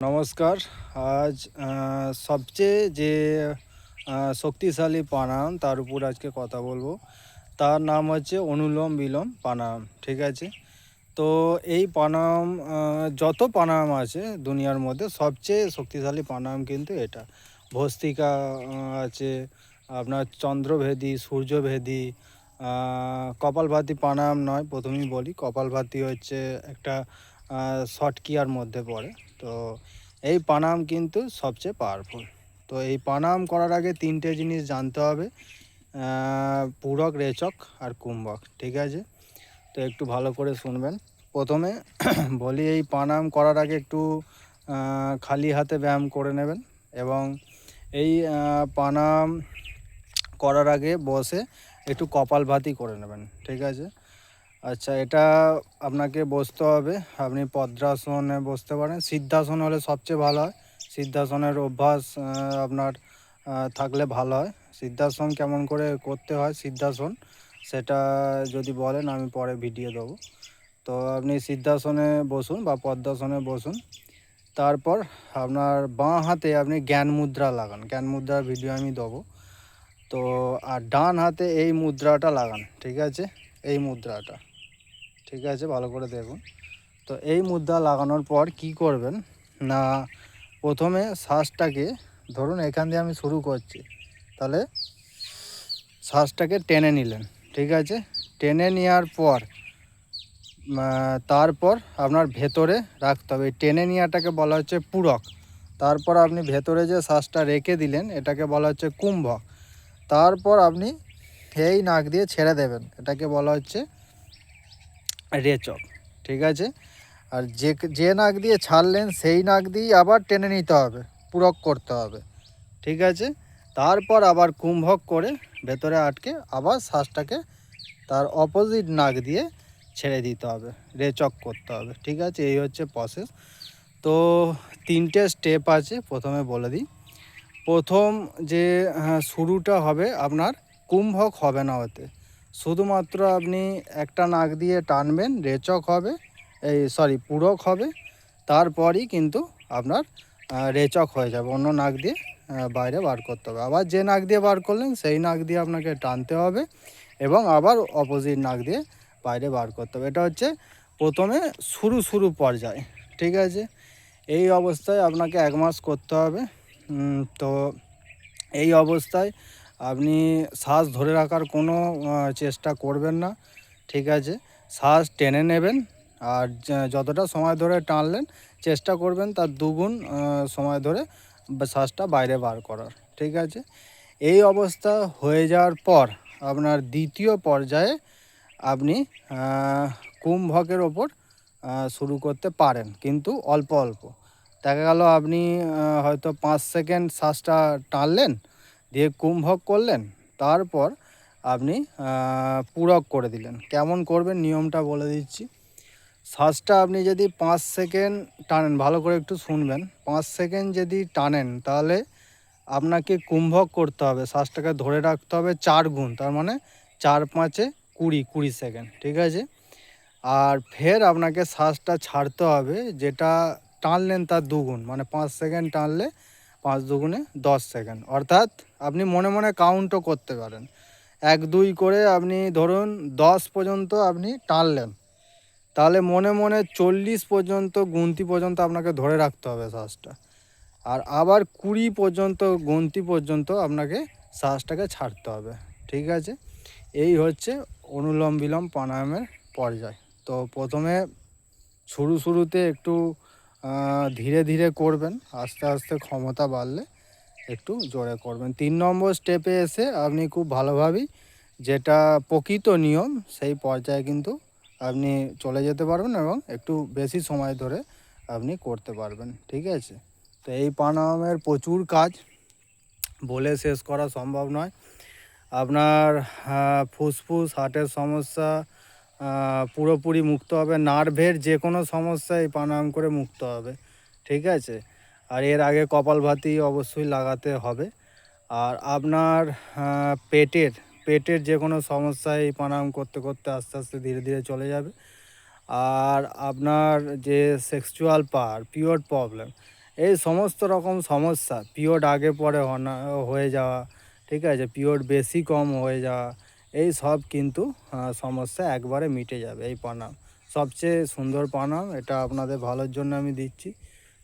নমস্কার। আজ সবচেয়ে যে শক্তিশালী প্রাণায়াম, তার উপর আজকে কথা বলব। তার নাম হচ্ছে অনুলোম বিলোম প্রাণায়াম, ঠিক আছে? তো এই প্রাণায়াম যত প্রাণায়াম আছে দুনিয়ার মধ্যে, সবচেয়ে শক্তিশালী প্রাণায়াম কিন্তু এটা। ভস্তিকা আছে, আপনার চন্দ্রভেদী, সূর্যভেদী কপালভাতি প্রাণায়াম নয়, প্রথমেই বলি। কপালভাতি হচ্ছে একটা শর্ট কিয়ার মধ্যে পড়ে। তো এই প্রাণায়াম কিন্তু সবচেয়ে পাওয়ারফুল তো এই প্রাণায়াম করার আগে তিনটে জিনিস জানতে হবে। পূরক, রেচক আর কুম্ভক, ঠিক আছে? তো একটু ভালো করে শুনবেন। প্রথমে বলি, এই প্রাণায়াম করার আগে একটু খালি হাতে ব্যায়াম করে নেবেন এবং এই প্রাণায়াম করার আগে বসে একটু কপালভাতি করে নেবেন, ঠিক আছে? আচ্ছা এটা আপনাকে বসতে হবে। আপনি পদ্মাসনে বসতে পারেন। সিদ্ধাসন হলে সবচেয়ে ভালো হয়। সিদ্ধাসনের অভ্যাস আপনার থাকলে ভালো হয়। সিদ্ধাসন কেমন করে করতে হয়, সিদ্ধাসন, সেটা যদি বলেন আমি পরে ভিডিও দেবো। তো আপনি সিদ্ধাসনে বসুন বা পদ্মাসনে বসুন। তারপর আপনার বাঁ হাতে আপনি জ্ঞান মুদ্রা লাগান। জ্ঞান মুদ্রার ভিডিও আমি দেবো। তো, আর ডান হাতে এই মুদ্রাটা লাগান, ঠিক আছে? এই মুদ্রাটা। ঠিক আছে, ভালো করে দেখুন। তো এই মুদ্রা লাগানোর পর কি করবেন? না, প্রথমে শ্বাসটাকে ধরুন এখান দিয়ে আমি শুরু করছি, তাহলে শ্বাসটাকে টেনে নিলেন, ঠিক আছে? টেনে নেওয়ার পর তারপর আপনার ভেতরে রাখতে হবে। টেনে নেওয়াটাকে বলা হচ্ছে পূরক। তারপর আপনি ভেতরে যে শ্বাসটা রেখে দিলেন, এটাকে বলা হচ্ছে কুম্ভক। তারপর আপনি এই নাক দিয়ে ছেড়ে দেবেন। এটাকে বলা হচ্ছে রেচক ঠিক আছে? আর যে যে নাক দিয়ে ছাড়লেন সেই নাক দিয়েই আবার টেনে নিতে হবে পূরক করতে হবে। ঠিক আছে? তারপর আবার কুম্ভক করে ভেতরে আটকে আবার শ্বাসটাকে তার অপোজিট নাক দিয়ে ছেড়ে দিতে হবে রেচক করতে হবে। ঠিক আছে? এই হচ্ছে প্রসেস তো তিনটে স্টেপ আছে প্রথমে বলে দিই। প্রথম যে হ্যাঁ, শুরুটা হবে আপনার কুম্ভক হবে না ওতে শুধুমাত্র আপনি একটা নাক দিয়ে টানবেন, রেচক হবে, এই সরি পূরক হবে, তারপরই কিন্তু আপনার রেচক হয়ে যাবে। অন্য নাক দিয়ে বাইরে বার করতে হবে। আবার যে নাক দিয়ে বার করলেন, সেই নাক দিয়ে আপনাকে টানতে হবে এবং আবার অপোজিট নাক দিয়ে বাইরে বার করতে হবে। এটা হচ্ছে প্রথমে শুরু শুরু পর্যায়ে, ঠিক আছে? এই অবস্থায় আপনাকে এক মাস করতে হবে। তো এই অবস্থায় আপনি শ্বাস ধরে রাখার কোনো চেষ্টা করবেন না, ঠিক আছে? শ্বাস টেনে নেবেন আর যতটা সময় ধরে টানলেন, চেষ্টা করবেন তার দুগুণ সময় ধরে শ্বাসটা বাইরে বার করার, ঠিক আছে? এই অবস্থা হয়ে যাওয়ার পর আপনার দ্বিতীয় পর্যায়ে আপনি কুম্ভকের ওপর শুরু করতে পারেন, কিন্তু অল্প অল্প। দেখা গেল আপনি হয়তো পাঁচ সেকেন্ড শ্বাসটা টানলেন দিয়ে কুম্ভক করলেন, তারপর আপনি পূরক করে দিলেন। কেমন করবেন? নিয়মটা বলে দিচ্ছি। শ্বাসটা আপনি যদি পাঁচ সেকেন্ড টানেন, ভালো করে একটু শুনবেন। পাঁচ সেকেন্ড যদি টানেন, তাহলে আপনাকে কুম্ভক করতে হবে। শ্বাসটাকে ধরে রাখতে হবে চার গুণ, তার মানে চার পাঁচে কুড়ি কুড়ি সেকেন্ড, ঠিক আছে? আর ফের আপনাকে শ্বাসটা ছাড়তে হবে, যেটা টানলেন তার দুগুণ মানে পাঁচ সেকেন্ড টানলে পাঁচ দুগুণে দশ সেকেন্ড। অর্থাৎ আপনি মনে মনে কাউন্টও করতে পারেন। এক, দুই করে আপনি ধরুন দশ পর্যন্ত আপনি টানলেন। তাহলে মনে মনে চল্লিশ পর্যন্ত, গুনতি পর্যন্ত আপনাকে ধরে রাখতে হবে শ্বাসটা। আর আবার কুড়ি পর্যন্ত, গুনতি পর্যন্ত আপনাকে শ্বাসটাকে ছাড়তে হবে। ঠিক আছে? এই হচ্ছে অনুলোম বিলোম প্রাণায়ামের পর্যায়। তো প্রথমে শুরু, শুরুতে একটু ধীরে ধীরে করবেন, আস্তে আস্তে ক্ষমতা বাড়লে একটু জোরে করবেন। তিন নম্বর স্টেপে এসে আপনি খুব ভালোভাবেই যেটা প্রকৃত নিয়ম, সেই পর্যায়ে কিন্তু আপনি চলে যেতে পারবেন এবং একটু বেশি সময় ধরে আপনি করতে পারবেন, ঠিক আছে? তো এই প্রাণায়ামের প্রচুর কাজ, বলে শেষ করা সম্ভব নয়। আপনার ফুসফুস, হার্টের সমস্যা পুরোপুরি মুক্ত হবে। নার্ভের যে কোনো সমস্যায় প্রাণায়াম করে মুক্ত হবে। ঠিক আছে? আর এর আগে কপালভাতি অবশ্যই লাগাতে হবে। আর আপনার পেটের পেটের যে কোনো সমস্যায় প্রাণায়াম করতে করতে আস্তে আস্তে ধীরে ধীরে চলে যাবে। আর আপনার যে সেক্সুয়াল পাওয়ার পিওর প্রবলেম এই সমস্ত রকম সমস্যা পিরিয়ড আগে পরে হয়ে যাওয়া, ঠিক আছে? পিরিয়ড বেশি কম হয়ে যাওয়া এই সব কিন্তু সমস্যা একবারে মিটে যাবে এই প্রণাম সবচেয়ে সুন্দর প্রণাম এটা আপনাদের ভালোর জন্য আমি দিচ্ছি।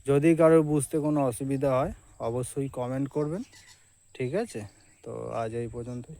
যদি কারোর বুঝতে কোনো অসুবিধা হয়, অবশ্যই কমেন্ট করবেন। ঠিক আছে? তো আজ এই পর্যন্তই।